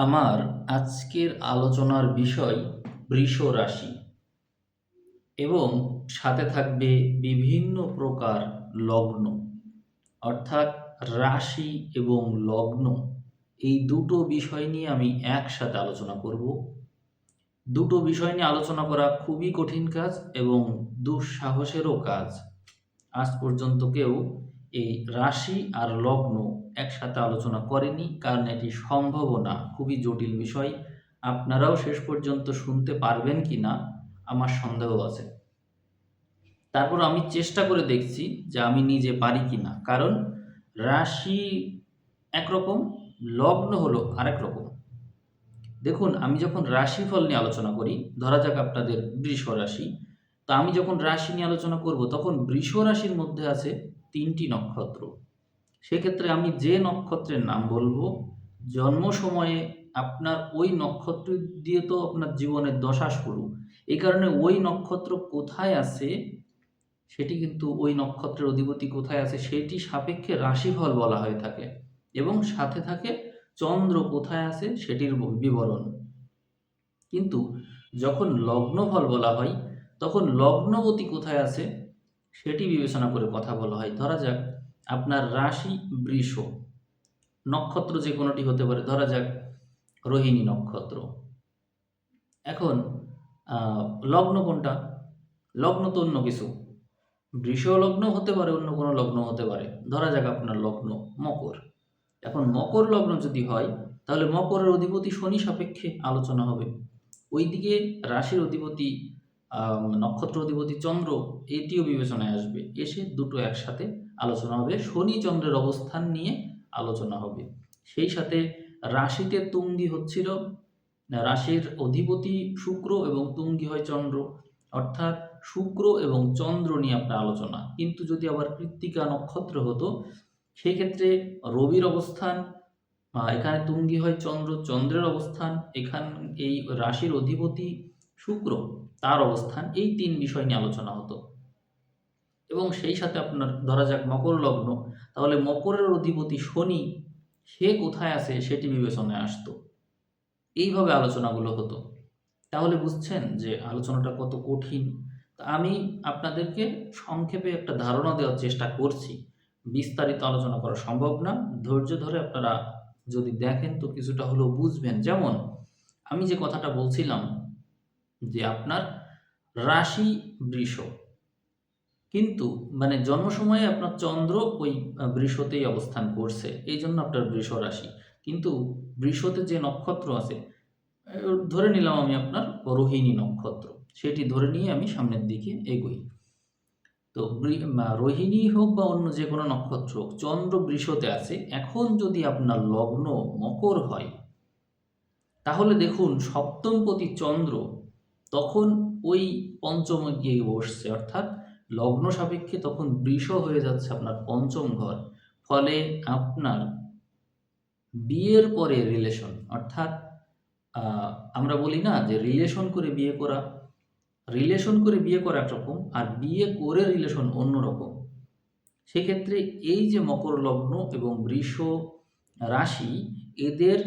আমার আজকের আলোচনার বিষয় বৃষ রাশি এবং সাথে থাকবে বিভিন্ন প্রকার লগ্ন, অর্থাৎ রাশি এবং লগ্ন। এই দুটো বিষয় নিয়ে আমি একসাথে আলোচনা করব। দুটো বিষয় নিয়ে আলোচনা করা খুবই কঠিন কাজ এবং দুঃসাহসেরও কাজ। আজ পর্যন্ত কেউ এই রাশি আর লগ্ন একসাথে আলোচনা করেনি কারণ এটি সম্ভবও না। খুবই জটিল বিষয়। আপনারাও শেষ পর্যন্ত শুনতে পারবেন কি না আমার সন্দেহ আছে। তারপর আমি চেষ্টা করে দেখছি যে আমি নিজে পারি কি না কারণ রাশি একরকম, লগ্ন হলো আরেক রকম। দেখুন, আমি যখন রাশিফল নিয়ে আলোচনা করি, ধরা যাক আপনাদের বৃষ রাশি তা আমি যখন রাশি নিয়ে আলোচনা করব, তখন বৃষ রাশির মধ্যে আছে তিনটি নক্ষত্র। সেক্ষেত্রে আমি যে নক্ষত্রের নাম বলব, জন্ম সময়ে আপনার ওই নক্ষত্র দিয়ে তো আপনার জীবনের দশা শুরু। এই কারণে ওই নক্ষত্র কোথায় আছে, সেটি কিন্তু ওই নক্ষত্রের অধিপতি কোথায় আছে, সেটি সাপেক্ষে রাশিফল বলা হয়ে থাকে। এবং সাথে থাকে চন্দ্র কোথায় আছে, সেটির বিবরণ। কিন্তু যখন লগ্নফল বলা হয় তখন লগ্নবতী কোথায় আছে সেটি বিবেচনা করে কথা বলা হয়। ধরা যাক আপনার রাশি বৃষ। নক্ষত্র যে কোনোটি হতে পারে। ধরা যাক রোহিণী নক্ষত্র। এখন লগ্ন কোনটা? লগ্ন তো অন্য কিছু। বৃষ লগ্ন হতে পারে, অন্য কোনো লগ্ন হতে পারে। ধরা যাক আপনার লগ্ন মকর। এখন মকর লগ্ন যদি হয়, তাহলে মকরের অধিপতি শনি সাপেক্ষে আলোচনা হবে। ওইদিকে রাশির অধিপতি নক্ষত্র, অধিপতি, চন্দ্র, এটিও বিবেচনায় আসবে। এসে দুটো একসাথে আলোচনা হবে। শনি চন্দ্রের অবস্থান নিয়ে আলোচনা হবে। সেই সাথে রাশিতে তুঙ্গি হচ্ছিল, রাশির অধিপতি শুক্র এবং তুঙ্গি হয় চন্দ্র। অর্থাৎ শুক্র এবং চন্দ্র নিয়ে আপনার আলোচনা। কিন্তু যদি আবার কৃত্তিকা নক্ষত্র হতো সেক্ষেত্রে রবির অবস্থান এখানে তুঙ্গি হয় চন্দ্র, চন্দ্রের অবস্থান, এখান, এই রাশির অধিপতি শুক্র। তার অবস্থান এই তিন বিষয় নিয়ে আলোচনা হতো। এবং সেই সাথে আপনার ধরা যাক মকর লগ্ন, তাহলে মকরের অধিপতি শনি, সে কোথায় আছে সেটি বিবেচনায় আসতো। এইভাবে আলোচনাগুলো হতো। তাহলে বুঝছেন যে আলোচনাটা কত কঠিন। তা আমি আপনাদেরকে সংক্ষেপে একটা ধারণা দেওয়ার চেষ্টা করছি। বিস্তারিত আলোচনা করা সম্ভব না। ধৈর্য ধরে আপনারা যদি দেখেন তো কিছুটা হলেও বুঝবেন। যেমন, আমি যে কথাটা বলছিলাম যে আপনার রাশি বৃষ। কিন্তু মানে জন্ম সময়ে আপনার চন্দ্র ওই বৃষতেই অবস্থান করছে এই জন্য আপনার বৃষ রাশি। কিন্তু বৃষতে যে নক্ষত্র আছে ধরে নিলাম আমি আপনার রোহিণী নক্ষত্র, সেটি ধরে নিয়ে আমি সামনের দিকে এগোই। তো রোহিণী হোক বা অন্য যে কোনো নক্ষত্র হোক, চন্দ্র বৃষতে আছে, এখন যদি আপনার লগ্ন মকর হয়, তাহলে দেখুন সপ্তমপতি চন্দ্র তখন ওই পঞ্চমে গিয়ে বসছে, অর্থাৎ লগ্ন সাপেক্ষে তখন বৃষ হয়ে যাচ্ছে আপনার পঞ্চম ঘর। ফলে আপনার বিয়ের পরে রিলেশন অর্থাৎ আমরা বলি না যে রিলেশন করে বিয়ে করা। রিলেশন করে বিয়ে করা একরকম আর বিয়ে করে রিলেশন অন্যরকম সেক্ষেত্রে এই যে মকর লগ্ন এবং বৃষ রাশি, এদের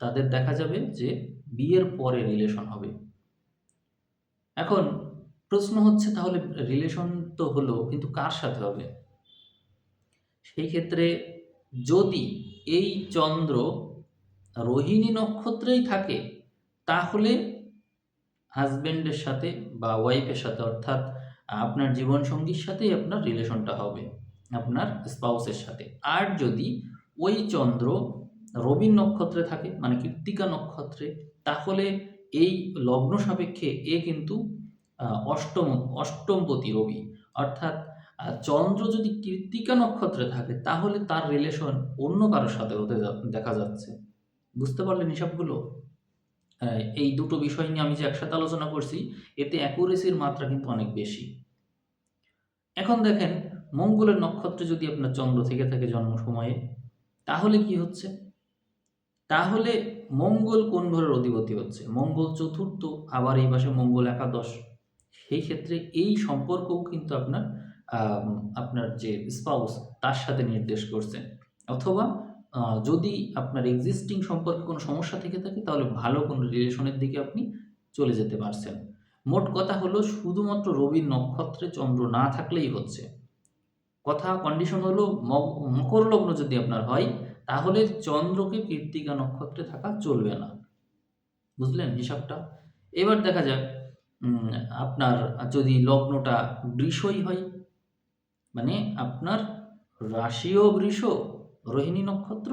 তাদের দেখা যাবে যে বিয়ের পরে রিলেশন হবে। এখন প্রশ্ন হচ্ছে তাহলে রিলেশন তো হলো, কিন্তু কার সাথে হবে? সেই ক্ষেত্রে যদি এই চন্দ্র রোহিণী নক্ষত্রেই থাকে, তাহলে হাজবেন্ডের সাথে বা ওয়াইফের সাথে, অর্থাৎ আপনার জীবনসঙ্গীর সাথেই আপনার রিলেশনটা হবে, আপনার স্পাউসের সাথে। আর যদি ওই চন্দ্র রবি নক্ষত্রে থাকে মানে কৃত্তিকা নক্ষত্রে তাহলে এই লগ্ন সাপেক্ষে এ কিন্তু অষ্টম, অষ্টমপতি রবি। অর্থাৎ চন্দ্র যদি কৃত্তিকা নক্ষত্রে থাকে, তাহলে তার রিলেশন অন্য কারোর সাথে হতে দেখা যাচ্ছে। বুঝতে পারলেন হিসাবগুলো এই দুটো বিষয় নিয়ে আমি যে একসাথে আলোচনা করছি, এতে অ্যাকুরেসির মাত্রা কিন্তু অনেক বেশি। এখন দেখেন, মঙ্গলের নক্ষত্রে যদি আপনার চন্দ্র থেকে থাকে জন্ম সময়ে, তাহলে কি হচ্ছে? তাহলে মঙ্গল কোন ঘরের অধিপতি হচ্ছে মঙ্গল চতুর্থ, আবার এই পাশে মঙ্গল একাদশ সেই ক্ষেত্রে এই সম্পর্কও কিন্তু আপনার আপনার যে স্পাউস তার সাথে নির্দেশ করছে অথবা যদি আপনার এক্সিস্টিং সম্পর্কে কোনো সমস্যা থেকে থাকে, তাহলে ভালো কোনো রিলেশনের দিকে আপনি চলে যেতে পারছেন। মোট কথা হলো, শুধুমাত্র রবির নক্ষত্রে চন্দ্র না থাকলেই হচ্ছে। কথা কন্ডিশন হলো মক মকর লগ্ন যদি আপনার হয় তাহলে চন্দ্রকে কৃত্তিকা নক্ষত্রে থাকা চলবে না। বুঝলেন হিসাবটা? এবার দেখা যাক আপনার যদি লগ্নটা বৃষই হয়, মানে আপনার রাশিও বৃষ, রোহিণী নক্ষত্র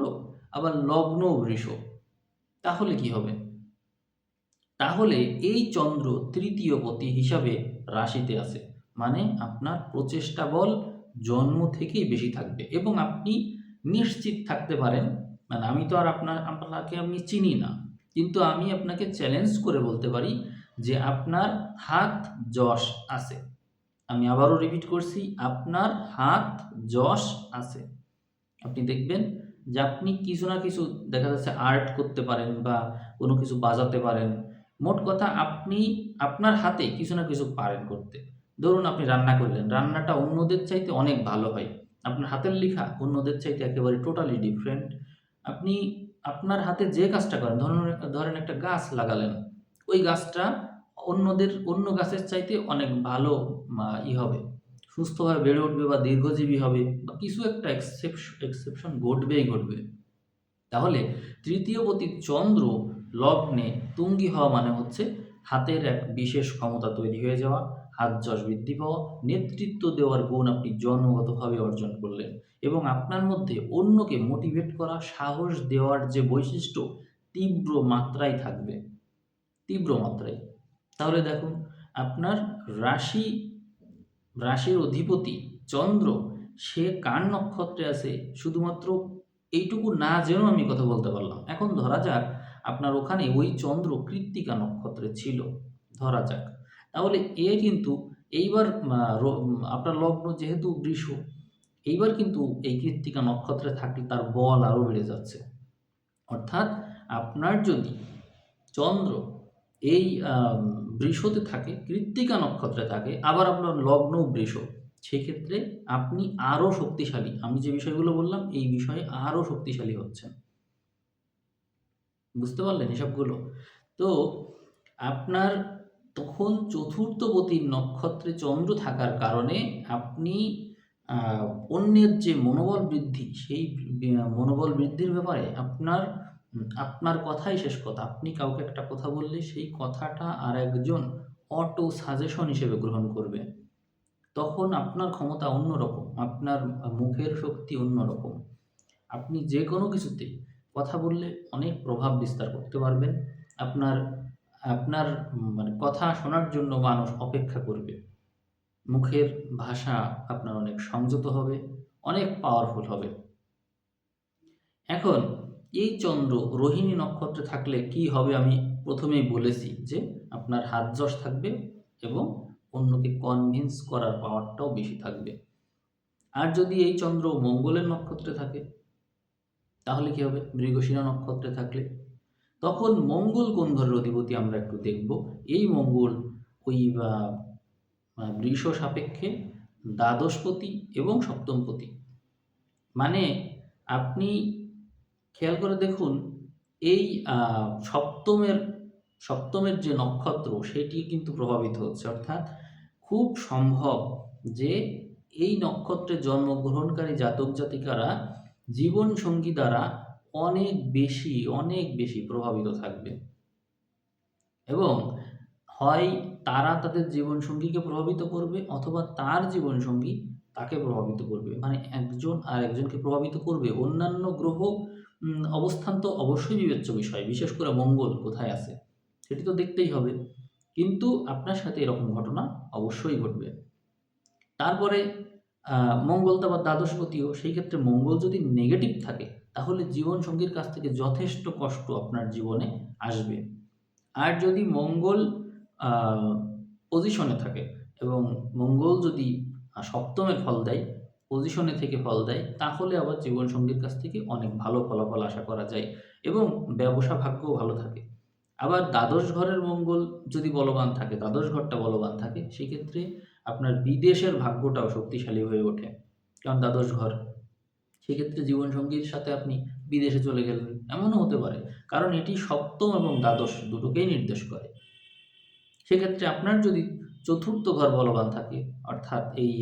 আবার লগ্ন বৃষ। তাহলে কি হবে? তাহলে এই চন্দ্র তৃতীয় পতি হিসাবে রাশিতে আছে। মানে আপনার প্রচেষ্টা বল জন্ম থেকেই বেশি থাকবে এবং আপনি নিশ্চিত থাকতে পারেন মানে আমি তো আর আপনার আপনাকে আমি চিনি না। কিন্তু আমি আপনাকে চ্যালেঞ্জ করে বলতে পারি যে আপনার হাত যশ আছে। আমি আবারও রিপিট করছি আপনার হাত যশ আছে। আপনি দেখবেন যে আপনি কিছু না কিছু দেখা যাচ্ছে আর্ট করতে পারেন বা কোনো কিছু বাজাতে পারেন। মোট কথা আপনি আপনার হাতে কিছু না কিছু পারেন করতে। ধরুন আপনি রান্না করলেন, রান্নাটা অন্যদের চাইতে অনেক ভালো হয়। আপনার হাতের লেখা অন্যদের চাইতে একেবারে টোটালি ডিফারেন্ট। আপনি আপনার হাতে যে কাজটা করেন ধরুন ধরেন একটা গাছ লাগালেন। ওই গাছটা অন্যদের অন্য গাছের চাইতে অনেক ভালো ই হবে। সুস্থভাবে বেড়ে উঠবে বা দীর্ঘজীবী হবে বা কিছু একটা এক্সেপশন ঘটবেই ঘটবে। তাহলে তৃতীয় পতি চন্দ্র লগ্নে তুঙ্গি হওয়া মানে হচ্ছে হাতের এক বিশেষ ক্ষমতা তৈরি হয়ে যাওয়া, হাত যশ বৃদ্ধি পাওয়া, নেতৃত্ব দেওয়ার গুণ আপনি জন্মগতভাবে অর্জন করলেন এবং আপনার মধ্যে অন্যকে মোটিভেট করা, সাহস দেওয়ার যে বৈশিষ্ট্য তীব্র মাত্রায় থাকবে। তীব্র মাত্রায়। তাহলে দেখুন আপনার রাশি রাশির অধিপতি চন্দ্র সে কার নক্ষত্রে আছে শুধুমাত্র এইটুকু না জেনেও আমি কথা বলতে পারলাম। এখন ধরা যাক আপনার ওখানে ওই চন্দ্র কৃত্তিকা নক্ষত্রে ছিল। ধরা যাক। তাহলে এ কিন্তু এইবার আপনার লগ্ন যেহেতু বৃষ, এইবার কিন্তু এই কৃত্তিকা নক্ষত্রে থাকলে তার বল আরও বেড়ে যাচ্ছে। অর্থাৎ আপনার যদি চন্দ্র এই বৃষতে থাকে, কৃত্তিকা নক্ষত্রে থাকে, আবার আপনার লগ্নও বৃষ। সেক্ষেত্রে আপনি আরও শক্তিশালী। আমি যে বিষয়গুলো বললাম এই বিষয়ে আরও শক্তিশালী হচ্ছেন। বুঝতে পারলেন এসবগুলো তো আপনার তখন চতুর্থ পতির নক্ষত্রে চন্দ্র থাকার কারণে আপনি অন্যের যে মনোবল বৃদ্ধি, সেই মনোবল বৃদ্ধির ব্যাপারে আপনার আপনার কথাই শেষ কথা। আপনি কাউকে একটা কথা বললে সেই কথাটা আর একজন অটো সাজেশন হিসেবে গ্রহণ করবে। তখন আপনার ক্ষমতা অন্যরকম। আপনার মুখের শক্তি অন্যরকম। আপনি যে কোনো কিছুতে কথা বললে অনেক প্রভাব বিস্তার করতে পারবেন। আপনার আপনার মানে কথা শোনার জন্য মানুষ অপেক্ষা করবে। মুখের ভাষা আপনার অনেক সংযত হবে, অনেক পাওয়ারফুল হবে। এখন এই চন্দ্র রোহিণী নক্ষত্রে থাকলে কি হবে আমি প্রথমেই বলেছি যে আপনার হাত যশ থাকবে এবং অন্যকে কনভিন্স করার পাওয়ারটাও বেশি থাকবে। আর যদি এই চন্দ্র মঙ্গলের নক্ষত্রে থাকে তাহলে কি হবে? মৃগশিরা নক্ষত্রে থাকলে? তখন মঙ্গল কোন ঘরের অধিপতি আমরা একটু দেখব। এই মঙ্গল ওই বৃষ সাপেক্ষে দ্বাদশপতি এবং সপ্তমপতি। মানে আপনি খেয়াল করে দেখুন, এই সপ্তমের সপ্তমের যে নক্ষত্র সেটি কিন্তু প্রভাবিত হচ্ছে। অর্থাৎ খুব সম্ভব যে এই নক্ষত্রে জন্মগ্রহণকারী জাতক-জাতিকারা জীবনসঙ্গী দ্বারা অনেক বেশি, অনেক বেশি প্রভাবিত থাকবে। এবং হয় তারা তাদের জীবনসঙ্গীকে প্রভাবিত করবে অথবা তার জীবনসঙ্গী তাকে প্রভাবিত করবে। মানে একজন আর একজনকে প্রভাবিত করবে। অন্যান্য গ্রহ অবস্থান তো অবশ্যই বিবেচ্য বিষয়। বিশেষ করে মঙ্গল কোথায় আছে? সেটি তো দেখতেই হবে। কিন্তু আপনার সাথে এরকম ঘটনা অবশ্যই ঘটবে। তারপরে মঙ্গল তো আবার দ্বাদশপতিও। সেই ক্ষেত্রে মঙ্গল যদি নেগেটিভ থাকে তাহলে জীবনসঙ্গীর কাছ থেকে যথেষ্ট কষ্ট আপনার জীবনে আসবে। আর যদি মঙ্গল পজিশনে থাকে এবং মঙ্গল যদি সপ্তমে ফল দেয়, পজিশনে থেকে ফল দেয় তাহলে আবার জীবনসঙ্গীর কাছ থেকে অনেক ভালো ফলাফল আশা করা যায় এবং ব্যবসা ভাগ্যও ভালো থাকে। আবার দ্বাদশ ঘরের মঙ্গল যদি বলবান থাকে, দ্বাদশ ঘরটা বলবান থাকে সেক্ষেত্রে আপনার বিদেশের ভাগ্যটাও শক্তিশালী হয়ে ওঠে। কারণ দ্বাদশ ঘর। সেক্ষেত্রে জীবনসঙ্গীর সাথে আপনি বিদেশে চলে গেলেন। এমনও হতে পারে। কারণ এটি সপ্তম এবং দ্বাদশ দুটোকেই নির্দেশ করে। সেক্ষেত্রে আপনার যদি চতুর্থ ঘর বলবান থাকে, অর্থাৎ এই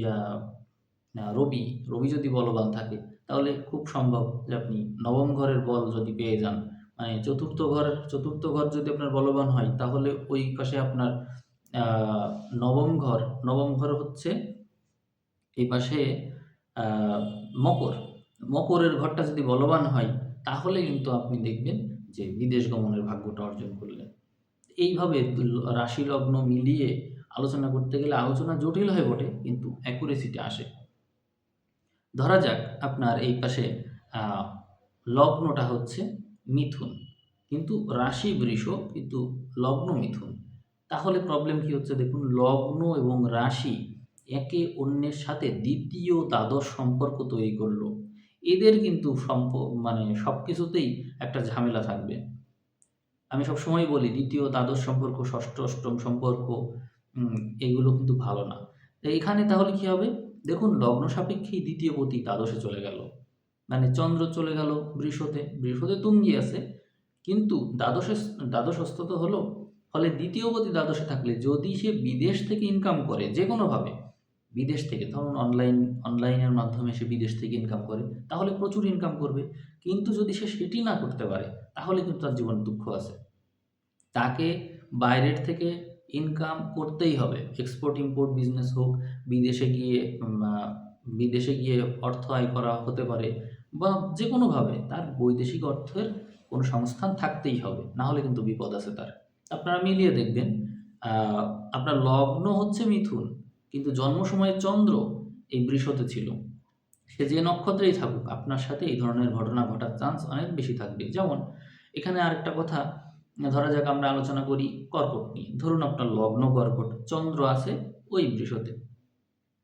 রবি রবি যদি বলবান থাকে, তাহলে খুব সম্ভব যে আপনি নবম ঘরের বল যদি পেয়ে যান। মানে চতুর্থ ঘর চতুর্থ ঘর যদি আপনার বলবান হয়, তাহলে ওই পাশে আপনার নবম ঘর নবম ঘর হচ্ছে এই পাশে মকর। মকরের ঘরটা যদি বলবান হয়, তাহলে কিন্তু আপনি দেখবেন যে বিদেশ গমনের ভাগ্যটা অর্জন করলেন। এইভাবে রাশি লগ্ন মিলিয়ে আলোচনা করতে গেলে আলোচনা জটিল হয় বটে, কিন্তু অ্যাকুরেসিটা আসে। ধরা যাক আপনার এই পাশে লগ্নটা হচ্ছে মিথুন, কিন্তু রাশি বৃষ কিন্তু লগ্ন মিথুন। তাহলে প্রবলেম কি হচ্ছে দেখুন, লগ্ন এবং রাশি একে অন্যের সাথে দ্বিতীয় দ্বাদশ সম্পর্ক তৈরি করল। এদের কিন্তু সম্প মানে সব কিছুতেই একটা ঝামেলা থাকবে। আমি সবসময় বলি, দ্বিতীয় দ্বাদশ সম্পর্ক, ষষ্ঠ, অষ্টম সম্পর্ক এগুলো কিন্তু ভালো না। এখানে তাহলে কি হবে? দেখুন, লগ্ন সাপেক্ষেই দ্বিতীয় পতি দ্বাদশে চলে গেল। মানে চন্দ্র চলে গেল বৃষতে বৃষতে তুঙ্গি আছে। কিন্তু দ্বাদশে, দ্বাদশস্থ তো হলো। ফলে দ্বিতীয় পতি দ্বাদশে থাকলে যদি সে বিদেশ থেকে ইনকাম করে যে কোনোভাবে বিদেশ থেকে, ধরুন অনলাইন অনলাইনের মাধ্যমে সে বিদেশ থেকে ইনকাম করে, তাহলে প্রচুর ইনকাম করবে। কিন্তু যদি সে সেটি না করতে পারে, তাহলে কিন্তু তার জীবনে দুঃখ আছে। তাকে বাইরের থেকে ইনকাম করতেই হবে। এক্সপোর্ট ইম্পোর্ট বিজনেস হোক, বিদেশে গিয়ে বিদেশে গিয়ে অর্থ আয় করা হতে পারে বা যে কোনোভাবে তার বৈদেশিক অর্থের কোনো সংস্থান থাকতেই হবে। না হলে কিন্তু বিপদ আছে তার। আপনারা মিলিয়ে দেখবেন আপনার লগ্ন হচ্ছে মিথুন। কিন্তু জন্ম সময়ে চন্দ্র এই বৃষতে ছিল। সে যে নক্ষত্রেই থাকুক, আপনার সাথে এই ধরনের ঘটনা ঘটার চান্স অনেক বেশি থাকবে। যেমন, এখানে আরেকটা কথা, ধরা যাক আমরা আলোচনা করি কর্কট নিয়ে। ধরুন আপনার লগ্ন কর্কট, চন্দ্র আছে ওই বৃষতে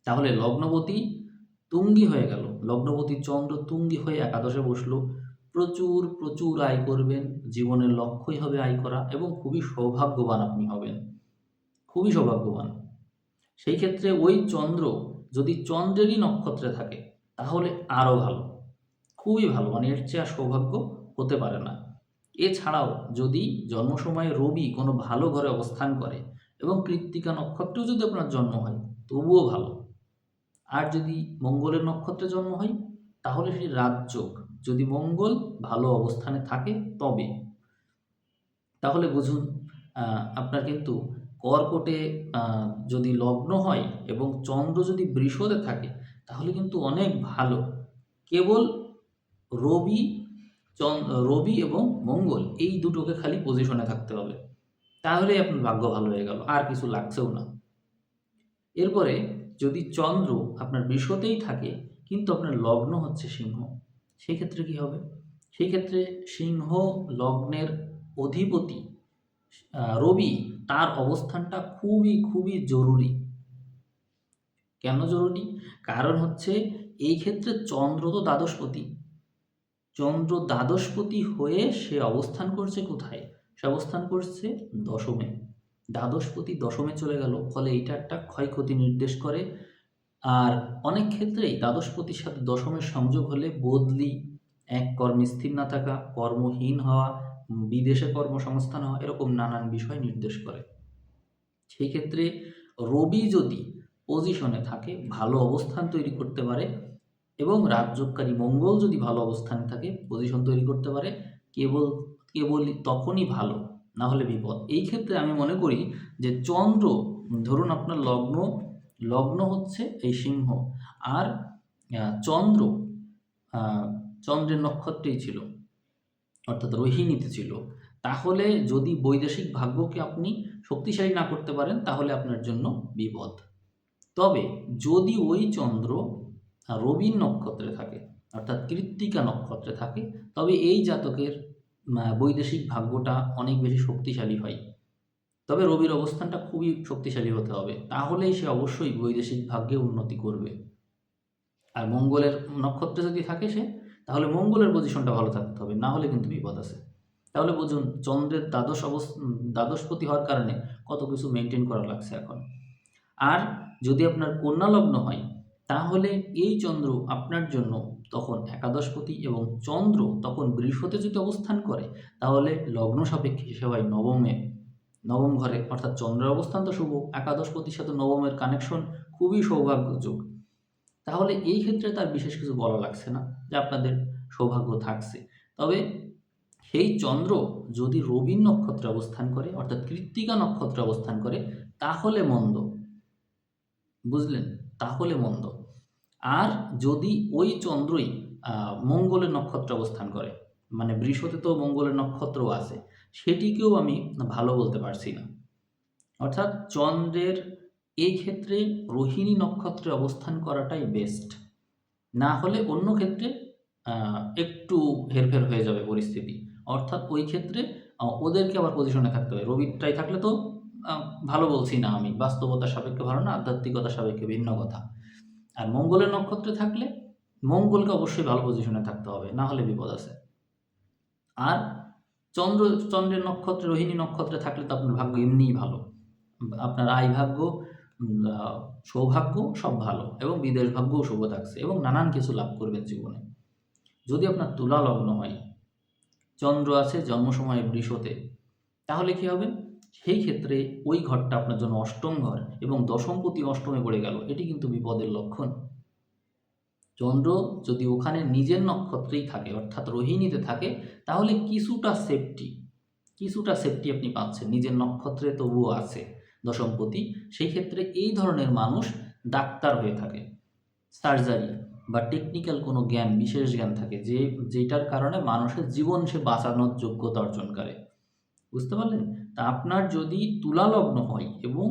তাহলে লগ্নবতী তুঙ্গি হয়ে গেল। লগ্নবতী চন্দ্র তুঙ্গি হয়ে একাদশে বসল। প্রচুর প্রচুর আয় করবেন। জীবনের লক্ষ্যই হবে আয় করা এবং খুবই সৌভাগ্যবান আপনি হবেন। খুবই সৌভাগ্যবান। সেই ক্ষেত্রে ওই চন্দ্র যদি চন্দ্রেরই নক্ষত্রে থাকে, তাহলে আরও ভালো। খুবই ভালো মানে এর চেয়ে সৌভাগ্য হতে পারে না। এছাড়াও যদি জন্ম সময়ে রবি কোনো ভালো ঘরে অবস্থান করে এবং কৃত্তিকা নক্ষত্রেও যদি আপনার জন্ম হয়, তবুও ভালো। আর যদি মঙ্গলের নক্ষত্রে জন্ম হয়, তাহলে সেটি রাজযোগ যদি মঙ্গল ভালো অবস্থানে থাকে, তবে। তাহলে বুঝুন আপনার কিন্তু কর্কটে যদি লগ্ন হয় এবং চন্দ্র যদি বৃষতে থাকে, তাহলে কিন্তু অনেক ভালো। কেবল রবি রবি এবং মঙ্গল, এই দুটোকে খালি পজিশনে থাকতে হবে। তাহলেই আপনার ভাগ্য ভালো হয়ে গেল, আর কিছু লাগছেও না। এরপরে যদি চন্দ্র আপনার বৃষতেই থাকে, কিন্তু আপনার লগ্ন হচ্ছে সিংহ সেই ক্ষেত্রে কি হবে? সেই ক্ষেত্রে সিংহ লগ্নের অধিপতি রবি তার অবস্থানটা খুবই খুবই জরুরি। কেন জরুরি? কারণ হচ্ছে এই ক্ষেত্রে চন্দ্র তো দ্বাদশপতি। চন্দ্র দ্বাদশপতি হয়ে সে অবস্থান করছে কোথায়? সে অবস্থান করছে দশমে। দ্বাদশপতি দশমে চলে গেল, ফলে এটা একটা ক্ষয়ক্ষতি নির্দেশ করে। আর অনেক ক্ষেত্রেই দ্বাদশপতির সাথে দশমের সংযোগ হলে বদলি, এক কর্মে স্থির না থাকা, কর্মহীন হওয়া বিদেশে কর্মসংস্থান হওয়া এরকম নানান বিষয় নির্দেশ করে। সেই ক্ষেত্রে রবি যদি পজিশনে থাকে, ভালো অবস্থান তৈরি করতে পারে এবং রাজযোগকারী মঙ্গল যদি ভালো অবস্থানে থাকে পজিশন তৈরি করতে পারে, কেবল কেবল তখনই ভালো, না হলে বিপদ। এই ক্ষেত্রে আমি মনে করি যে চন্দ্র, ধরুন আপনার লগ্ন লগ্ন হচ্ছে এই সিংহ, আর চন্দ্র চন্দ্রের নক্ষত্রেই ছিল। অর্থাৎ রোহিণীতে ছিল। তাহলে যদি বৈদেশিক ভাগ্যকে আপনি শক্তিশালী না করতে পারেন, তাহলে আপনার জন্য বিপদ। তবে যদি ওই চন্দ্র রবির নক্ষত্রে থাকে, অর্থাৎ কৃত্তিকা নক্ষত্রে থাকে, তবে এই জাতকের বৈদেশিক ভাগ্যটা অনেক বেশি শক্তিশালী হয়। তবে রবির অবস্থানটা খুবই শক্তিশালী হতে হবে। তাহলেই সে অবশ্যই বৈদেশিক ভাগ্যে উন্নতি করবে। আর মঙ্গলের নক্ষত্রে যদি থাকে সে তাহলে মঙ্গলের পজিশনটা ভালো থাকতে হবে, না হলে কিন্তু বিপদ আছে। তাহলে বুঝুন, চন্দ্রের দ্বাদশ অবস্থ দ্বাদশপতি হওয়ার কারণে কত কিছু মেনটেন করা লাগছে এখন। আর যদি আপনার কন্যা লগ্ন হয়, তাহলে এই চন্দ্র আপনার জন্য তখন একাদশপতি এবং চন্দ্র তখন বৃষতে যদি অবস্থান করে, তাহলে লগ্ন সাপেক্ষে সে হয় নবমে, নবম ঘরে, অর্থাৎ চন্দ্রের অবস্থান তো শুভ, একাদশপতির সাথে নবমের কানেকশন খুবই সৌভাগ্যযোগ। তাহলে এই ক্ষেত্রে তার বিশেষ কিছু বলা লাগছে না যে আপনাদের সৌভাগ্য থাকছে। তবে সেই চন্দ্র যদি রবির নক্ষত্রে অবস্থান করে, অর্থাৎ কৃত্তিকা নক্ষত্রে অবস্থান করে, তাহলে মন্দ। বুঝলেন? তাহলে মন্দ। আর যদি ওই চন্দ্রই মঙ্গলের নক্ষত্রে অবস্থান করে মানে বৃষতে তো মঙ্গলের নক্ষত্র আছে, সেটিকেও আমি ভালো বলতে পারছি না। অর্থাৎ চন্দ্রের এই ক্ষেত্রে রোহিণী নক্ষত্রে অবস্থান করাটাই বেস্ট না হলে অন্য ক্ষেত্রে একটু হেরফের হয়ে যাবে পরিস্থিতি। অর্থাৎ ওই ক্ষেত্রে ওদেরকে আবার পজিশনে থাকতে হবে। রবিটাই থাকলে তো ভালো বলছি না আমি। বাস্তবতার সাপেক্ষে ভালো না আধ্যাত্মিকতার সাপেক্ষে ভিন্ন কথা। আর মঙ্গলের নক্ষত্রে থাকলে, মঙ্গলকে অবশ্যই ভালো পজিশনে থাকতে হবে, না হলে বিপদ আছে। আর চন্দ্র, চন্দ্রের নক্ষত্রে, রোহিণী নক্ষত্রে থাকলে তো আপনার ভাগ্য এমনিই ভালো। আপনার আয় ভাগ্য সৌভাগ্য সব ভালো এবং বিদেশ ভাগ্যও শুভ থাকছে এবং নানান কিছু লাভ করবেন জীবনে। যদি আপনার তুলা লগ্ন হয়, চন্দ্র আছে জন্ম সময়ে বৃষতে, তাহলে কি হবে? সেই ক্ষেত্রে ওই ঘরটা আপনার জন্য অষ্টম ঘর এবং দশমপতি অষ্টমে পড়ে গেল। এটি কিন্তু বিপদের লক্ষণ। চন্দ্র যদি ওখানে নিজের নক্ষত্রেই থাকে, অর্থাৎ রোহিণীতে থাকে, তাহলে কিছুটা সেফটি কিছুটা সেফটি আপনি পাচ্ছেন। নিজের নক্ষত্রে তবুও আছে। দশমপতি, সেই ক্ষেত্রে এই ধরনের মানুষ ডাক্তার হয়ে থাকে। সার্জারি বা টেকনিক্যাল কোনো জ্ঞান, বিশেষ জ্ঞান থাকে যে, যেটার কারণে মানুষের জীবন সে বাঁচানোর যোগ্যতা অর্জন করে। বুঝতে পারলেন? তা আপনার যদি তুলা লগ্ন হয় এবং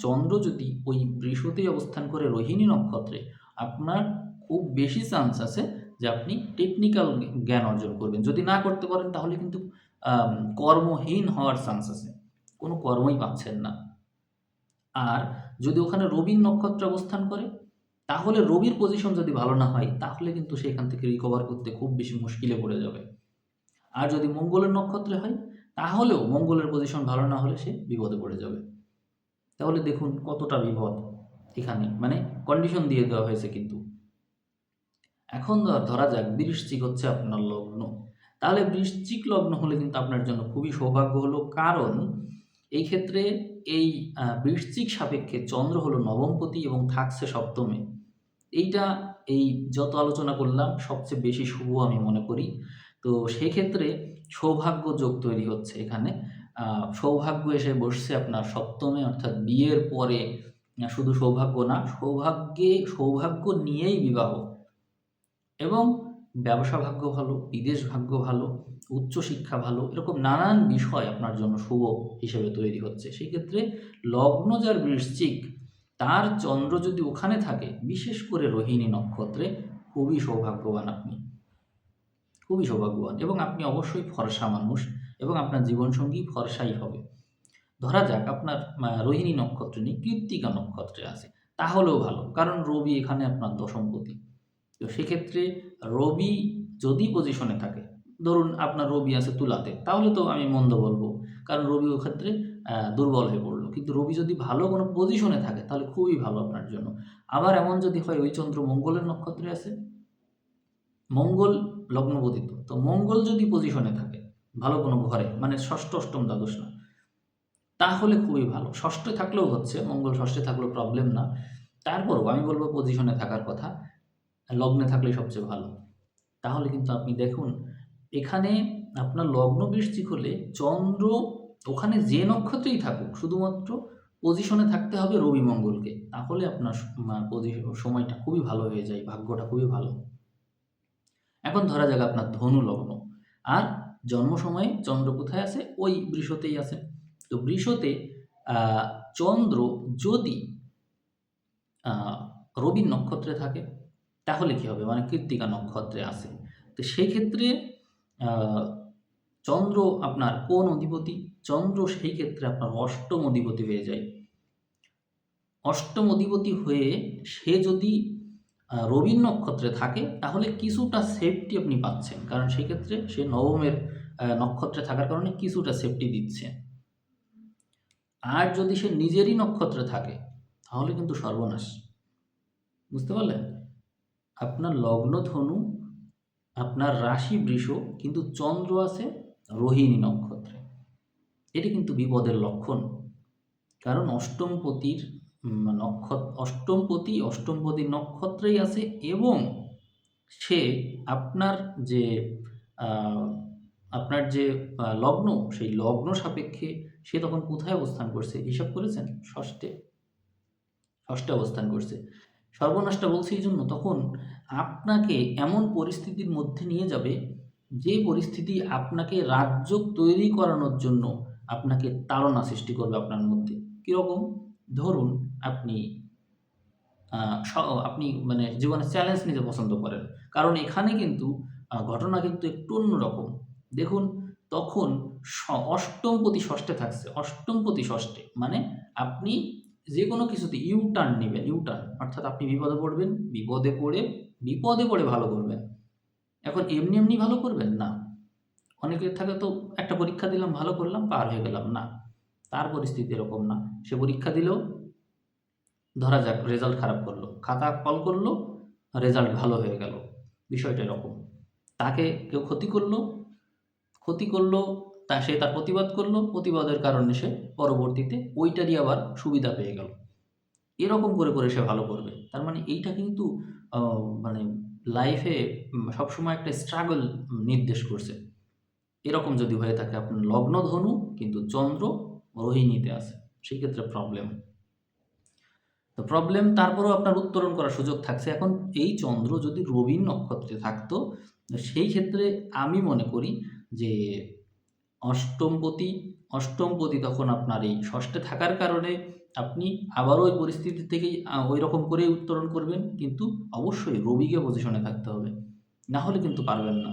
চন্দ্র যদি ওই বৃষতেই অবস্থান করে রোহিণী নক্ষত্রে, আপনার খুব বেশি চান্স আছে যে আপনি টেকনিক্যাল জ্ঞান অর্জন করবেন। যদি না করতে পারেন তাহলে কিন্তু কর্মহীন হওয়ার চান্স আছে। কোনো কর্মই পাচ্ছেন না। আর যদি ওখানে রবির নক্ষত্র অবস্থান করে, তাহলে রবির পজিশন যদি ভালো না হয়, তাহলে কিন্তু সেখান থেকে রিকভার করতে খুব বেশি মুশকিলে পড়ে যাবে। আর যদি মঙ্গলের নক্ষত্রে হয়, তাহলেও মঙ্গলের পজিশন ভালো না হলে সে বিপদে পড়ে যাবে। তাহলে দেখুন কতটা বিপদ এখানে মানে কন্ডিশন দিয়ে দেওয়া হয়েছে কিন্তু। এখন ধরা যাক বৃশ্চিক হচ্ছে আপনার লগ্ন। তাহলে বৃশ্চিক লগ্ন হলে কিন্তু আপনার জন্য খুবই সৌভাগ্য হলো। কারণ এই ক্ষেত্রে এই বৃশ্চিক সাপেক্ষে চন্দ্র হলো নবমপতি এবং থাকছে সপ্তমে। এইটা এই যত আলোচনা করলাম, সবচেয়ে বেশি শুভ আমি মনে করি। তো সেক্ষেত্রে সৌভাগ্য যোগ তৈরি হচ্ছে এখানে। সৌভাগ্য এসে বসছে আপনার সপ্তমে, অর্থাৎ বিয়ের পরে। শুধু সৌভাগ্য না, সৌভাগ্যে, সৌভাগ্য নিয়েই বিবাহ। এবং ব্যবসা ভাগ্য ভালো, বিদেশ ভাগ্য ভালো উচ্চশিক্ষা ভালো, এরকম নানান বিষয় আপনার জন্য শুভ হিসেবে তৈরি হচ্ছে। সেই ক্ষেত্রে লগ্ন যার বৃশ্চিক, তার চন্দ্র যদি ওখানে থাকে, বিশেষ করে রোহিণী নক্ষত্রে, খুবই সৌভাগ্যবান আপনি। খুবই সৌভাগ্যবান এবং আপনি অবশ্যই ফর্সা মানুষ এবং আপনার জীবনসঙ্গী ফর্সাই হবে। ধরা যাক আপনার রোহিণী নক্ষত্র নেই, কৃত্তিকা নক্ষত্রে আছে, তাহলেও ভালো, কারণ রবি এখানে আপনার দশমপতি তো সেক্ষেত্রে রবি যদি পজিশনে থাকে ধরুন আপনার রবি আছে তুলাতে, তাহলে তো আমি মন্দ বলব। কারণ রবি ও ক্ষেত্রে দুর্বল হয়ে পড়ল। কিন্তু রবি যদি ভালো কোনো পজিশনে থাকে, তাহলে খুবই ভালো আপনার জন্য। আবার এমন যদি হয়, ওই চন্দ্র মঙ্গলের নক্ষত্রে আছে। মঙ্গল লগ্নপতিত তো মঙ্গল যদি পজিশনে থাকে, ভালো কোনো ঘরে মানে ষষ্ঠ, অষ্টম দ্বাদশ না, তাহলে খুবই ভালো। ষষ্ঠে থাকলেও হচ্ছে, মঙ্গল ষষ্ঠে থাকলেও প্রবলেম না। তারপরও আমি বলব পজিশনে থাকার কথা, লগ্নে থাকলে সবচেয়ে ভালো। তাহলে কিন্তু আপনি দেখুন এখানে আপনার লগ্ন বৃশ্চিক হলে চন্দ্র ওখানে যে নক্ষত্রেই থাকুক, শুধুমাত্র পজিশনে থাকতে হবে রবি মঙ্গলকে। তাহলে আপনার সময়টা খুবই ভালো হয়ে যায়, ভাগ্যটা খুবই ভালো। এখন ধরা যাক আপনার ধনু লগ্ন। আর জন্ম সময়ে চন্দ্র কোথায় আছে? ওই বৃষতেই আছে। তো বৃষতে চন্দ্র যদি রবির নক্ষত্রে থাকে, তাহলে কি হবে? মানে কৃত্তিকা নক্ষত্রে আছে। তো সেই ক্ষেত্রে চন্দ্র আপনার কোন অধিপতি? চন্দ্র সেই ক্ষেত্রে আপনার অষ্টম অধিপতি হয়ে যায়। অষ্টম অধিপতি হয়ে সে যদি রবির নক্ষত্রে থাকে, তাহলে কিছুটা সেফটি আপনি পাচ্ছেন। কারণ সেক্ষেত্রে সে নবমের নক্ষত্রে থাকার কারণে কিছুটা সেফটি দিচ্ছে। আর যদি সে নিজেরই নক্ষত্রে থাকে, তাহলে কিন্তু সর্বনাশ। বুঝতে পারলেন? আপনার লগ্ন ধনু আপনার রাশি বৃষ কিন্তু চন্দ্র আছে রোহিণী নক্ষত্রে। এটি কিন্তু বিপদের লক্ষণ। কারণ অষ্টমপতির নক্ষত্র অষ্টমপতি অষ্টমপতির নক্ষত্রেই আছে এবং সে আপনার যে আপনার যে লগ্ন, সেই লগ্ন সাপেক্ষে সে তখন কোথায় অবস্থান করছে? হিসাব করেছেন? ষষ্ঠে। ষষ্ঠে অবস্থান করছে। সর্বনাশটা বলছে এই জন্য তখন আপনাকে এমন পরিস্থিতির মধ্যে নিয়ে যাবে যে পরিস্থিতি আপনাকে রাজ্য তৈরি করানোর জন্য আপনাকে তাড়না সৃষ্টি করবে আপনার মধ্যে। কীরকম? ধরুন আপনি আপনি মানে জীবনে চ্যালেঞ্জ নিতে পছন্দ করেন। কারণ এখানে কিন্তু ঘটনা কিন্তু একটু অন্যরকম। দেখুন, তখন স- অষ্টম প্রতি ষষ্ঠে থাকছে। অষ্টম প্রতি ষষ্ঠে মানে আপনি যে কোনো কিছুতে ইউ টার্ন নেবেন ইউ টার্ন অর্থাৎ আপনি বিপদে পড়বেন, বিপদে পড়ে বিপদে পড়ে ভালো করবেন। এখন এমনি এমনি ভালো করবেন? না। অনেকের থাকে তো একটা পরীক্ষা দিলাম, ভালো করলাম, পার হয়ে গেলাম। না, তার পরিস্থিতি এরকম না। সে পরীক্ষা দিলেও ধরা যাক রেজাল্ট খারাপ করল। খাতা কল করল রেজাল্ট ভালো হয়ে গেল। বিষয়টা এরকম। তাকে কেউ ক্ষতি করল ক্ষতি করল তা সে তার প্রতিবাদ করল, প্রতিবাদের কারণে সে পরবর্তীতে ওইটা দিয়ে আবার সুবিধা পেয়ে গেল। এরকম করে করে সে ভালো করবে। তার মানে এইটা কিন্তু মানে লাইফে সবসময় একটা স্ট্রাগল নির্দেশ করছে। এরকম যদি হয়ে থাকে, আপনার লগ্ন ধনু, কিন্তু চন্দ্র রোহিণীতে আছে। সেই ক্ষেত্রে প্রবলেম তো প্রবলেম তারপরেও আপনার উত্তরণ করার সুযোগ থাকছে। এখন এই চন্দ্র যদি রবীন নক্ষত্রে থাকতো, সেই ক্ষেত্রে আমি মনে করি যে অষ্টমপতি অষ্টমপতি তখন আপনার এই ষষ্ঠে থাকার কারণে আপনি আবারও ওই পরিস্থিতি থেকেই ওই রকম করেই উত্তরণ করবেন, কিন্তু অবশ্যই রবিকে পজিশনে থাকতে হবে। না হলে কিন্তু পারবেন না।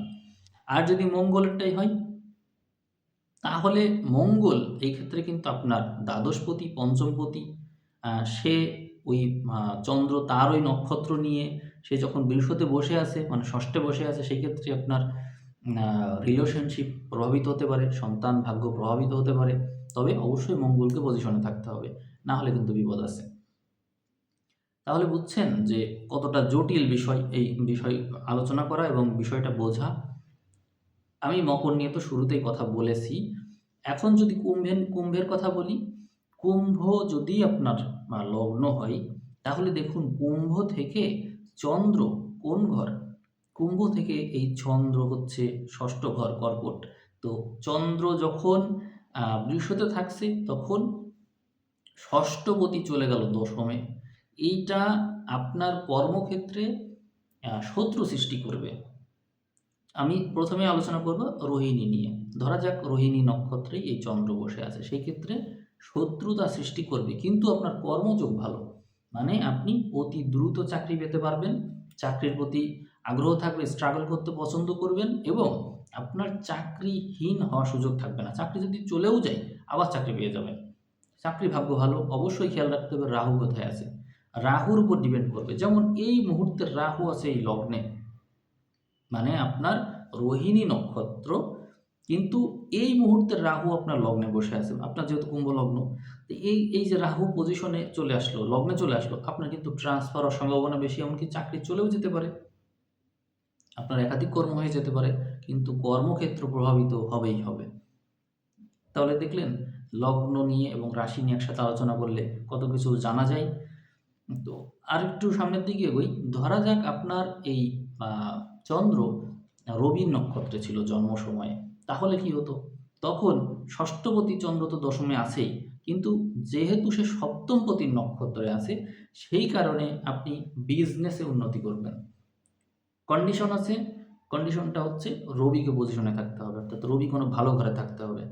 আর যদি মঙ্গলেরটাই হয়, তাহলে মঙ্গল এই ক্ষেত্রে কিন্তু আপনার দ্বাদশপতি পঞ্চমপতি সে ওই চন্দ্র তার ওই নক্ষত্র নিয়ে সে যখন বৃষতে বসে আছে মানে ষষ্ঠে বসে আছে, সেই ক্ষেত্রে আপনার রিলেশনশিপ প্রভাবিত হতে পারে সন্তান ভাগ্য প্রভাবিত হতে পারে তবে অবশ্যই মঙ্গলকে পজিশনে থাকতে হবে না হলে কিন্তু বিপদ আছে। তাহলে বুঝছেন যে কতটা জটিল বিষয় এই বিষয় আলোচনা করা এবং বিষয়টা বোঝা। আমি মকর নিয়ে তো শুরুতেই কথা বলেছি। এখন যদি কুম্ভের কুম্ভের কথা বলি কুম্ভ যদি আপনার লগ্ন হয় তাহলে দেখুন কুম্ভ থেকে চন্দ্র কোন ঘর? কুম্ভ থেকে এই চন্দ্র হচ্ছে ষষ্ঠ ঘর কর্কট। তো চন্দ্র যখন বৃষতে থাকছে, তখন ষষ্ঠপতি চলে গেল দশমে। এইটা আপনার কর্মক্ষেত্রে শত্রু সৃষ্টি করবে। আমি প্রথমে আলোচনা করব রোহিণী নিয়ে। ধরা যাক রোহিণী নক্ষত্রে এই চন্দ্র বসে আছে। সেই ক্ষেত্রে শত্রুতা সৃষ্টি করবে। কিন্তু আপনার কর্মযোগ ভালো। মানে আপনি অতি দ্রুত চাকরি পেতে পারবেন। চাকরির প্রতি আগ্রহ থাকবে স্ট্রাগল করতে পছন্দ করবেন এবং আপনার চাকরিহীন হওয়ার সুযোগ থাকবে না। চাকরি যদি চলেও যায়, আবার চাকরি পেয়ে যাবেন। চাকরি ভাগ্য ভালো, অবশ্যই খেয়াল রাখতে হবে রাহু কোথায় আছে। রাহুর উপর ডিপেন্ড করবে। যেমন এই মুহূর্তে রাহু আছে এই লগ্নে। মানে আপনার রোহিণী নক্ষত্র, কিন্তু এই মুহূর্তে রাহু আপনার লগ্নে বসে আছে। আপনার যেহেতু কুম্ভ লগ্ন এই এই যে রাহু পজিশনে চলে আসলো, লগ্নে চলে আসলো, আপনার কিন্তু ট্রান্সফার হওয়ার সম্ভাবনা বেশি, এমনকি চাকরি চলেও যেতে পারে। আপনার একাধিক কর্ম হয়ে যেতে পারে, কিন্তু কর্মক্ষেত্র প্রভাবিত হবেই হবে। তাহলে দেখলেন, লগ্ন নিয়ে এবং রাশি নিয়ে একসাথে আলোচনা করলে কত কিছু জানা যায়। তো আর একটু সামনের দিকে এগোই। ধরা যাক আপনার এই চন্দ্র রবির নক্ষত্রে ছিল জন্ম সময়ে তাহলে কি হতো? তখন ষষ্ঠপতি চন্দ্র তো দশমে আছেই, কিন্তু যেহেতু সে সপ্তমপতির নক্ষত্রে আছে, সেই কারণে আপনি বিজনেসে উন্নতি করবেন। কন্ডিশন আছে কন্ডিশনটা হচ্ছে রবিকে পজিশনে থাকতে হবে, অর্থাৎ রবি কোনো ভালো ঘরে থাকতে হবে।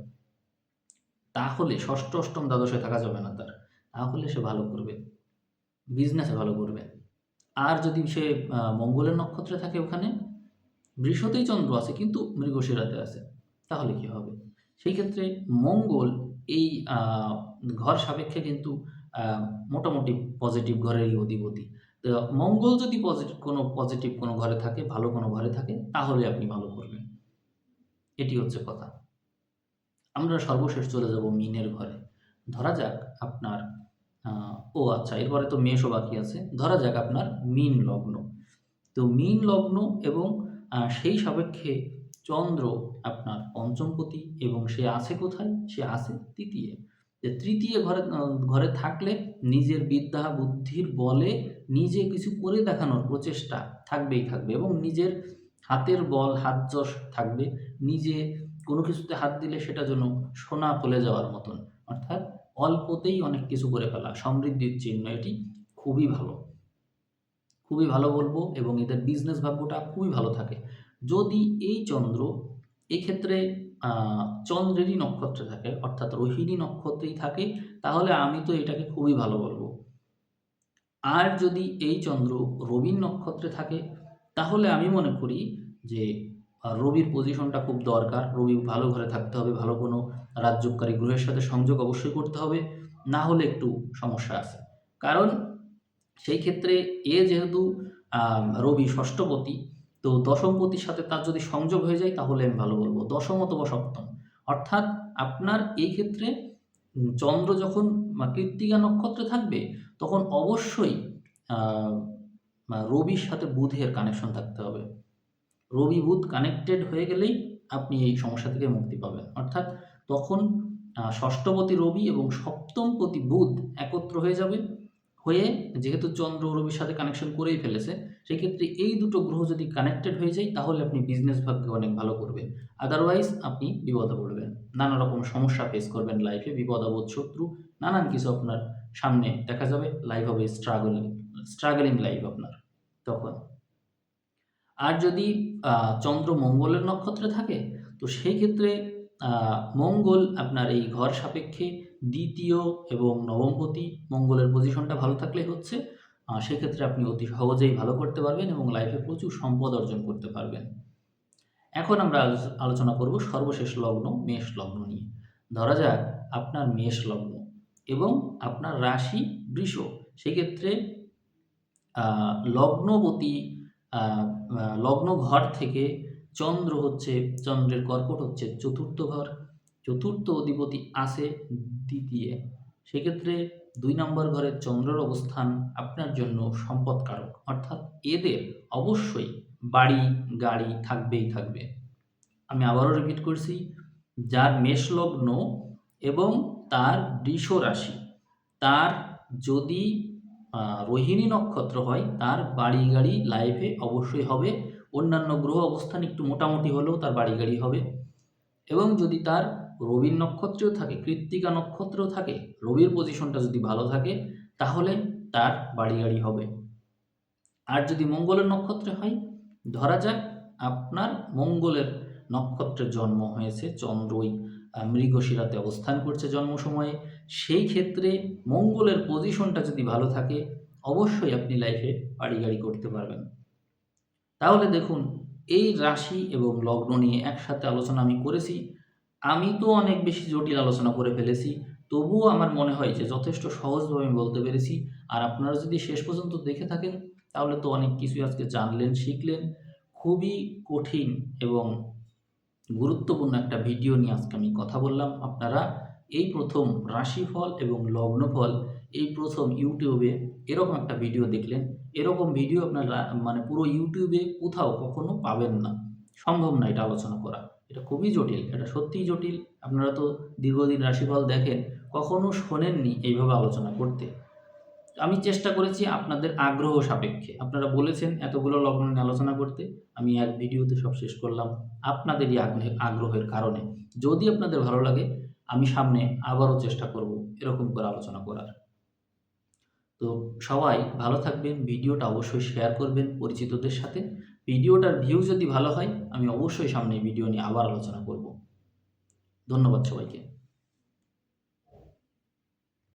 তাহলে ষষ্ঠ, অষ্টম দ্বাদশে থাকা যাবে না তার। তাহলে সে ভালো করবে। বিজনেসে ভালো করবে। আর যদি সে মঙ্গলের নক্ষত্রে থাকে ওখানে বৃষতেই চন্দ্র আছে, কিন্তু মৃগশিরাতে আছে, তাহলে কি হবে? সেই ক্ষেত্রে মঙ্গল এই ঘর সাপেক্ষে কিন্তু মোটামুটি পজিটিভ ঘরেরই অধিপতি। মঙ্গল যদি পজিটিভ কোনো পজিটিভ কোনো ঘরে থাকে, ভালো কোনো ঘরে থাকে, তাহলে আপনি ভালো করবেন। এটি হচ্ছে কথা। আমরা সর্বশেষ চলে যাব মিনের ঘরে। ধরা যাক আপনার ও আচ্ছা এরপরে তো মেষও বাকি আছে। ধরা যাক আপনার মিন লগ্ন। তো মীন লগ্ন এবং সেই সাপেক্ষে চন্দ্র আপনার পঞ্চমপতি এবং সে আছে কোথায়? সে আছে তৃতীয়। তৃতীয় ঘরে ঘরে থাকলে নিজের বিদ্যা বুদ্ধির বলে নিজে কিছু করে দেখানোর প্রচেষ্টা থাকবেই থাকবে এবং নিজের হাতের বল, হাত যশ থাকবে। নিজে কোনো কিছুতে হাত দিলে সেটা যেন সোনা ফলে যাওয়ার মতন। অর্থাৎ অল্পতেই অনেক কিছু করে ফেলা, সমৃদ্ধির চিহ্ন, এটি খুবই ভালো। খুবই ভালো বলব এবং এদের বিজনেস ভাগ্যটা খুবই ভালো থাকে। যদি এই চন্দ্র এক্ষেত্রে চন্দ্রেরই নক্ষত্রে থাকে, অর্থাৎ রোহিণী নক্ষত্রেই থাকে, তাহলে আমি তো এটাকে খুবই ভালো বলব। আর যদি এই চন্দ্র রবির নক্ষত্রে থাকে, তাহলে আমি মনে করি যে রবির পজিশনটা খুব দরকার। রবি ভালো ঘরে থাকতে হবে, ভালো কোনো রাজ্যকারী গ্রহের সাথে সংযোগ অবশ্যই করতে হবে, না হলে একটু সমস্যা আছে। কারণ সেই ক্ষেত্রে এ যেহেতু রবি ষষ্ঠপতি, তো দশমপতির সাথে তার যদি সংযোগ হয়ে যায়, তাহলে আমি ভালো বলব। দশম অথবা সপ্তম। অর্থাৎ আপনার এই ক্ষেত্রে চন্দ্র যখন কৃত্তিকা নক্ষত্রে থাকবে তখন অবশ্যই রবির সাথে বুধের কানেকশন থাকতে হবে। রবি বুধ কানেক্টেড হয়ে গেলেই আপনি এই সমস্যা থেকে মুক্তি পাবেন। অর্থাৎ তখন ষষ্ঠপতি রবি এবং সপ্তমপতি বুধ একত্র হয়ে যাবে। হয়ে যেহেতু চন্দ্র রবির সাথে কানেকশন করেই ফেলেছে, সেক্ষেত্রে এই দুটো গ্রহ যদি কানেক্টেড হয়ে যায়, তাহলে আপনি বিজনেস ভাগ্যে অনেক ভালো করবেন। আদারওয়াইজ আপনি বিপদে পড়বেন। নানা রকম সমস্যা ফেস করবেন লাইফে বিপদ শত্রু নানান কিছু আপনার সামনে দেখা যাবে লাইফ হবে স্ট্রাগলিং স্ট্রাগলিং লাইফ আপনার, তখন। আর যদি চন্দ্র মঙ্গলের নক্ষত্রে থাকে, তো সেই ক্ষেত্রে মঙ্গল আপনার এই ঘর সাপেক্ষে দ্বিতীয় এবং নবমপতি মঙ্গলের পজিশনটা ভালো থাকলে হচ্ছে। সেক্ষেত্রে আপনি অতি সহজেই ভালো করতে পারবেন এবং লাইফে প্রচুর সম্পদ অর্জন করতে পারবেন। এখন আমরা আলোচ- আলোচনা করব সর্বশেষ লগ্ন, মেষ লগ্ন নিয়ে। ধরা যাক, আপনার মেষ লগ্ন। এবং আপনার রাশি বৃষ। সেক্ষেত্রে আহ, লগ্ন ঘর থেকে চন্দ্র হচ্ছে চন্দ্রের কর্কট হচ্ছে চতুর্থ ঘর। চতুর্থ অধিপতি আসে দ্বিতীয়। সেক্ষেত্রে দুই নম্বর ঘরের চন্দ্রের অবস্থান আপনার জন্য সম্পদকারক। অর্থাৎ এদের অবশ্যই বাড়ি গাড়ি থাকবেই থাকবে। আমি আবারও রিপিট করছি যার মেষ লগ্ন এবং তার বৃষ রাশি। তার যদি রোহিণী নক্ষত্র হয়, তার বাড়ি গাড়ি লাইফে অবশ্যই হবে। অন্যান্য গ্রহ অবস্থান একটু মোটামুটি হলেও তার বাড়ি গাড়ি হবে। এবং যদি তার রবির নক্ষত্রেও থাকে, কৃত্তিকা নক্ষত্রেও থাকে, রবির পজিশনটা যদি ভালো থাকে, তাহলে তার বাড়ি গাড়ি হবে। আর যদি মঙ্গলের নক্ষত্রে হয়, ধরা যাক আপনার মঙ্গলের নক্ষত্রে জন্ম হয়েছে চন্দ্রই। মৃগশিরাতে অবস্থান করছে জন্ম সময়ে সেই ক্ষেত্রে মঙ্গলের পজিশনটা যদি ভালো থাকে, অবশ্যই আপনি লাইফে বাড়ি গাড়ি করতে পারবেন। তাহলে দেখুন, এই রাশি এবং লগ্ন নিয়ে একসাথে আলোচনা আমি করেছি। আমি তো অনেক বেশি জটিল আলোচনা করে ফেলেছি, তবুও আমার মনে হয় যে যথেষ্ট সহজভাবে আমি বলতে পেরেছি। আর আপনারা যদি শেষ পর্যন্ত দেখে থাকেন, তাহলে তো অনেক কিছুই আজকে জানলেন, শিখলেন। খুবই কঠিন এবং গুরুত্বপূর্ণ একটা ভিডিও নিয়ে আজকে আমি কথা বললাম। আপনারা এই প্রথম রাশিফল এবং লগ্নফল, এই প্রথম ইউটিউবে এরকম একটা ভিডিও দেখলেন। এরকম ভিডিও আপনারা মানে পুরো ইউটিউবে কোথাও কখনো পাবেন না। সম্ভব না এটা আলোচনা করা। এটা খুবই জটিল, এটা সত্যিই জটিল। আপনারা তো দীর্ঘদিন রাশিফল দেখেন, কখনো শোনেননি এইভাবে আলোচনা করতে। আমি চেষ্টা করেছি আপনাদের আগ্রহ সাপেক্ষে। আপনারা বলেছেন এতগুলো লগ্ন নিয়ে আলোচনা করতে। আমি এক ভিডিওতে সব শেষ করলাম আপনাদেরই আগ্রহে, আগ্রহের কারণে। যদি আপনাদের ভালো লাগে, আমি সামনে আবারও চেষ্টা করব এরকম করে আলোচনা করার। তো সবাই ভালো থাকবেন, ভিডিওটা অবশ্যই শেয়ার করবেন পরিচিতদের সাথে। ভিডিওটার ভিউ যদি ভালো হয়, আমি অবশ্যই সামনে ভিডিও নিয়ে আবার আলোচনা করব। ধন্যবাদ সবাইকে।